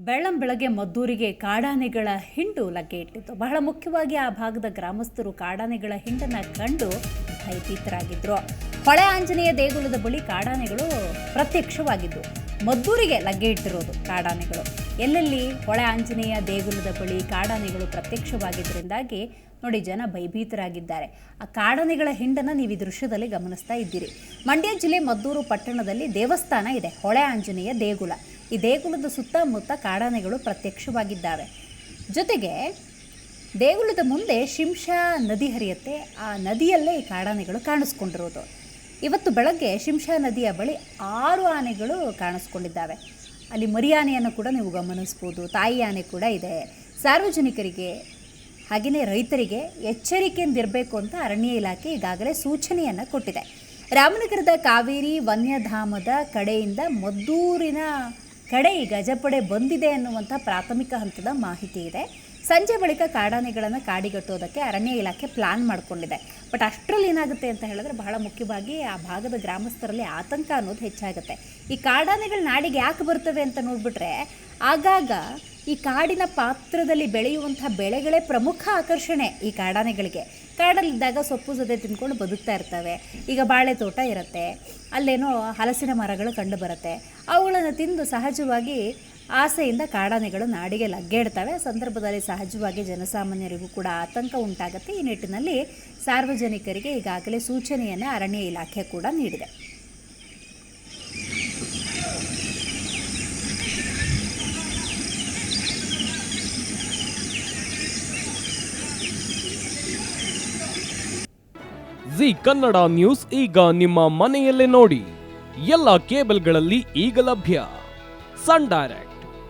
ಬೆಳ್ಳಂ ಬೆಳಗ್ಗೆ ಮದ್ದೂರಿಗೆ ಕಾಡಾನೆಗಳ ಹಿಂಡು ಲಗ್ಗೆ ಇಟ್ಟಿತ್ತು ಬಹಳ ಮುಖ್ಯವಾಗಿ ಆ ಭಾಗದ ಗ್ರಾಮಸ್ಥರು ಕಾಡಾನೆಗಳ ಹಿಂಡನ್ನ ಕಂಡು ಭಯಭೀತರಾಗಿದ್ರು. ಹೊಳೆ ಆಂಜನೇಯ ದೇಗುಲದ ಬಳಿ ಕಾಡಾನೆಗಳು ಪ್ರತ್ಯಕ್ಷವಾಗಿದ್ದು ಮದ್ದೂರಿಗೆ ಲಗ್ಗೆ ಇಟ್ಟಿರೋದು ಕಾಡಾನೆಗಳು. ಎಲ್ಲೆಲ್ಲಿ? ಹೊಳೆ ಆಂಜನೇಯ ದೇಗುಲದ ಬಳಿ ಕಾಡಾನೆಗಳು ಪ್ರತ್ಯಕ್ಷವಾಗಿದ್ದರಿಂದಾಗಿ ನೋಡಿ ಜನ ಭಯಭೀತರಾಗಿದ್ದಾರೆ. ಆ ಕಾಡಾನೆಗಳ ಹಿಂಡನ್ನು ನೀವು ಈ ದೃಶ್ಯದಲ್ಲಿ ಗಮನಿಸ್ತಾ ಇದ್ದೀರಿ. ಮಂಡ್ಯ ಜಿಲ್ಲೆ ಮದ್ದೂರು ಪಟ್ಟಣದಲ್ಲಿ ದೇವಸ್ಥಾನ ಇದೆ. ಹೊಳೆ ಆಂಜನೇಯ ದೇಗುಲ. ಈ ದೇಗುಲದ ಸುತ್ತಮುತ್ತ ಕಾಡಾನೆಗಳು ಪ್ರತ್ಯಕ್ಷವಾಗಿದ್ದಾವೆ. ಜೊತೆಗೆ ದೇಗುಲದ ಮುಂದೆ ಶಿಂಷಾ ನದಿ ಹರಿಯುತ್ತೆ. ಆ ನದಿಯಲ್ಲೇ ಈ ಕಾಡಾನೆಗಳು ಕಾಣಿಸ್ಕೊಂಡಿರೋದು. ಇವತ್ತು ಬೆಳಗ್ಗೆ ಶಿಂಷಾ ನದಿಯ ಬಳಿ ಆರು ಆನೆಗಳು ಕಾಣಿಸ್ಕೊಂಡಿದ್ದಾವೆ. ಅಲ್ಲಿ ಮರಿ ಆನೆಯನ್ನು ಕೂಡ ನೀವು ಗಮನಿಸ್ಬೋದು. ತಾಯಿ ಆನೆ ಕೂಡ ಇದೆ. ಸಾರ್ವಜನಿಕರಿಗೆ ಹಾಗೆಯೇ ರೈತರಿಗೆ ಎಚ್ಚರಿಕೆಯಿಂದಿರಬೇಕು ಅಂತ ಅರಣ್ಯ ಇಲಾಖೆ ಈಗಾಗಲೇ ಸೂಚನೆಯನ್ನು ಕೊಟ್ಟಿದೆ. ರಾಮನಗರದ ಕಾವೇರಿ ವನ್ಯಧಾಮದ ಕಡೆಯಿಂದ ಮದ್ದೂರಿನ ಕಡೆ ಈ ಗಜಪಡೆ ಬಂದಿದೆ ಅನ್ನುವಂಥ ಪ್ರಾಥಮಿಕ ಹಂತದ ಮಾಹಿತಿ ಇದೆ. ಸಂಜೆ ಬಳಿಕ ಕಾಡಾನೆಗಳನ್ನು ಕಾಡಿಗಟ್ಟೋದಕ್ಕೆ ಅರಣ್ಯ ಇಲಾಖೆ ಪ್ಲಾನ್ ಮಾಡಿಕೊಂಡಿದೆ. ಬಟ್ ಅಷ್ಟರಲ್ಲಿ ಏನಾಗುತ್ತೆ ಅಂತ ಹೇಳಿದ್ರೆ ಬಹಳ ಮುಖ್ಯವಾಗಿ ಆ ಭಾಗದ ಗ್ರಾಮಸ್ಥರಲ್ಲಿ ಆತಂಕ ಅನ್ನೋದು ಹೆಚ್ಚಾಗುತ್ತೆ. ಈ ಕಾಡಾನೆಗಳು ನಾಡಿಗೆ ಯಾಕೆ ಬರ್ತವೆ ಅಂತ ನೋಡಿಬಿಟ್ರೆ, ಆಗಾಗ ಈ ಕಾಡಿನ ಪಾತ್ರದಲ್ಲಿ ಬೆಳೆಯುವಂಥ ಬೆಳೆಗಳೇ ಪ್ರಮುಖ ಆಕರ್ಷಣೆ ಈ ಕಾಡಾನೆಗಳಿಗೆ. ಕಾಡಲ್ಲಿದ್ದಾಗ ಸೊಪ್ಪು ಸದೆ ತಿಂದ್ಕೊಂಡು ಬದುಕ್ತಾ ಇರ್ತವೆ. ಈಗ ಬಾಳೆ ತೋಟ ಇರುತ್ತೆ, ಅಲ್ಲೇನೋ ಹಲಸಿನ ಮರಗಳು ಕಂಡು ಬರುತ್ತೆ. ಅವುಗಳನ್ನು ತಿಂದು ಸಹಜವಾಗಿ ಆಸೆಯಿಂದ ಕಾಡಾನೆಗಳು ನಾಡಿಗೆ ಲಗ್ಗೆಡ್ತವೆ. ಸಂದರ್ಭದಲ್ಲಿ ಸಹಜವಾಗಿ ಜನಸಾಮಾನ್ಯರಿಗೂ ಕೂಡ ಆತಂಕ ಉಂಟಾಗುತ್ತೆ. ಈ ನಿಟ್ಟಿನಲ್ಲಿ ಸಾರ್ವಜನಿಕರಿಗೆ ಈಗಾಗಲೇ ಸೂಚನೆಯನ್ನು ಅರಣ್ಯ ಇಲಾಖೆ ಕೂಡ ನೀಡಿದೆ. ಜಿ ಕನ್ನಡ ನ್ಯೂಸ್ ಈಗ ನಿಮ್ಮ ಮನೆಯಲ್ಲೇ ನೋಡಿ. ಎಲ್ಲ ಕೇಬಲ್ಗಳಲ್ಲಿ ಈಗ ಲಭ್ಯ. Sun Direct.